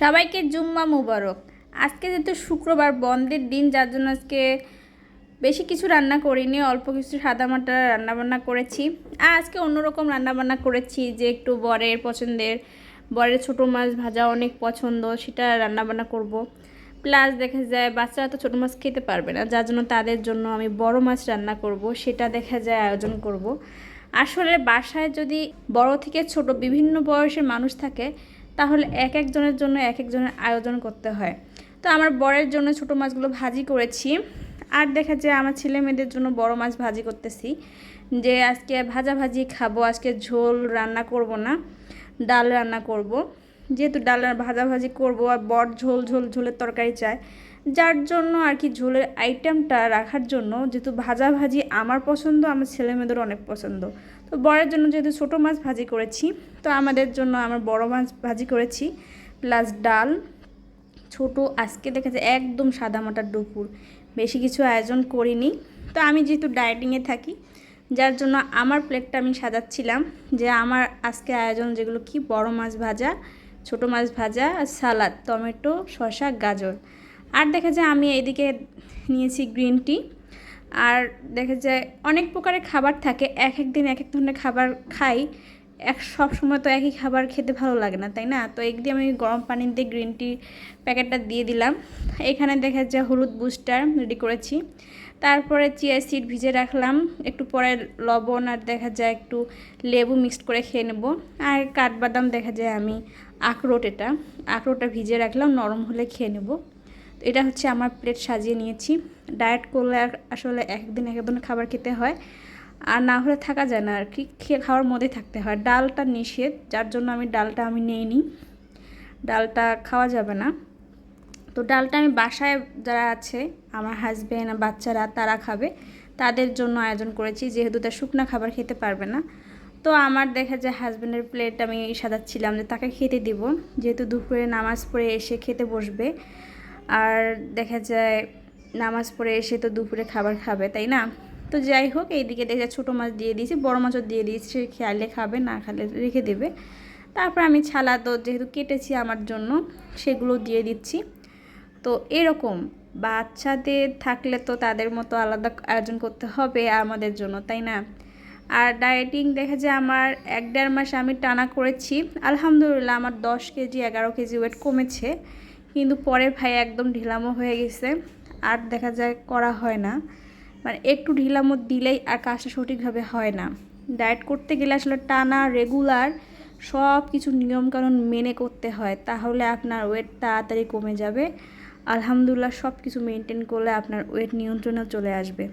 সবাইকে জুম্মা মুবারক আজকে যেহেতু শুক্রবার বন্ধের দিন, যার জন্য আজকে বেশি কিছু রান্না করিনি, অল্প কিছু সাদামাটা রান্নাবান্না করেছি আর আজকে অন্যরকম রান্নাবান্না করেছি যে একটু বরের পছন্দের, বরের ছোটো মাছ ভাজা অনেক পছন্দ, সেটা রান্নাবান্না করব। প্লাস দেখা যায় বাচ্চারা তো ছোটো মাছ খেতে পারবে না, যার জন্য তাদের জন্য আমি বড় মাছ রান্না করব, সেটা দেখা যায় আয়োজন করব। আসলে বাসায় যদি বড় থেকে ছোট বিভিন্ন বয়সের মানুষ থাকে তাহলে এক একজনের জন্য এক একজনের আয়োজন করতে হয়। তো আমার বরের জন্য ছোট মাছগুলো ভাজি করেছি। আর দেখা যায় আমার ছেলে মেয়েদের জন্য বড় মাছ ভাজি করতেছি। যে আজকে ভাজা ভাজি খাব, আজকে ঝোল রান্না করব না, ডাল রান্না করব। যেহেতু ডাল ভাজা ভাজি করব আর বর ঝোল ঝোল ঝোলের তরকারি চায়, যার জন্য আর কি ঝোলের আইটেমটা রাখার জন্য, যেহেতু ভাজা ভাজি আমার পছন্দ, আমার ছেলে মেয়েদের অনেক পছন্দ। তো বরের জন্য যেহেতু ছোটো মাছ ভাজি করেছি, তো আমাদের জন্য আমার বড় মাছ ভাজি করেছি, প্লাস ডাল। ছোট আজকে দেখা যায় একদম সাদা মাটার দুপুর, বেশি কিছু আয়োজন করিনি। তো আমি যেহেতু ডায়েটিংয়ে থাকি, যার জন্য আমার প্লেটটা আমি সাজাচ্ছিলাম যে আমার আজকে আয়োজন যেগুলো কি বড় মাছ ভাজা, ছোট মাছ ভাজা সালাদ, টমেটো, শসা, গাজর। আর দেখা যায় আমি এইদিকে নিয়েছি গ্রিন টি। আর দেখা যায় অনেক প্রকারের খাবার থাকে, এক এক দিন এক এক ধরনের খাবার খাই। এক, সব সময় তো একই খাবার খেতে ভালো লাগে না, তাই না? তো একদিন আমি গরম পানি দিয়ে গ্রিন টি প্যাকেটটা দিয়ে দিলাম। এখানে দেখা যায় হলুদ বুস্টার রেডি করেছি। তারপরে চিয়া সিড ভিজে রাখলাম। একটু পরে লবণ আর দেখা যায় একটু লেবু মিক্সড করে খেয়ে নেব। আর কাঠবাদাম দেখা যায় আমি আখরোট এটা, আখরোটটা ভিজে রাখলাম, নরম হলে খেয়ে নেব। এটা হচ্ছে আমার প্লেট সাজিয়ে নিয়েছি। ডায়েট করলে আসলে একদিন একদিন খাবার খেতে হয়। আর না হলে থাকা যায় না আর কি খেয়ে খাওয়ার মধ্যে থাকতে হয়। ডালটা নিষেধ, যার জন্য আমি ডালটা আমি নিইনি। ডালটা খাওয়া যাবে না। তো ডালটা আমি বাসায় যারা আছে, আমার হাজব্যান্ড বাচ্চারা, তারা খাবে। তাদের জন্য আয়োজন করেছি। যেহেতু তার শুকনা খাবার খেতে পারবে না। তো আমার দেখা যায় হাজব্যান্ডের প্লেট আমি সাজাচ্ছিলাম যে তাকে খেতে দিব। যেহেতু দুপুরে নামাজ পড়ে এসে খেতে বসবে। আর দেখা যায় নামাজ পড়ে এসে তো দুপুরে খাবার খাবে, তাই না? তো যাই হোক, এইদিকে দেখা যায় ছোটো মাছ দিয়ে দিয়েছি, বড় মাছও দিয়ে দিয়েছি, সে খেয়ালে খাবে, না খালে রেখে দেবে। তারপর আমি ছালা তো যেহেতু কেটেছি আমার জন্য, সেগুলো দিয়ে দিচ্ছি। তো এরকম, বাচ্চাদের থাকলে তো তাদের মতো আলাদা আয়োজন করতে হবে আমাদের জন্য, তাই না? আর ডায়েটিং দেখা যায় আমার এক দেড় মাস আমি টানা করেছি, আলহামদুলিল্লাহ আমার দশ কেজি, এগারো কেজি ওয়েট কমেছে। কিন্তু পরে ভাই একদম ঢিলামো হয়ে গেছে, আর দেখা যায় করা হয় না। মানে একটু ঢিলামো দিলেই আর কাজটা সঠিকভাবে হয় না। ডায়েট করতে গেলে আসলে টানা রেগুলার সব কিছু নিয়মকানুন মেনে করতে হয়, তাহলে আপনার ওয়েট তাড়াতাড়ি কমে যাবে। আলহামদুলিল্লাহ সব কিছু মেনটেন করলে আপনার ওয়েট নিয়ন্ত্রণেও চলে আসবে।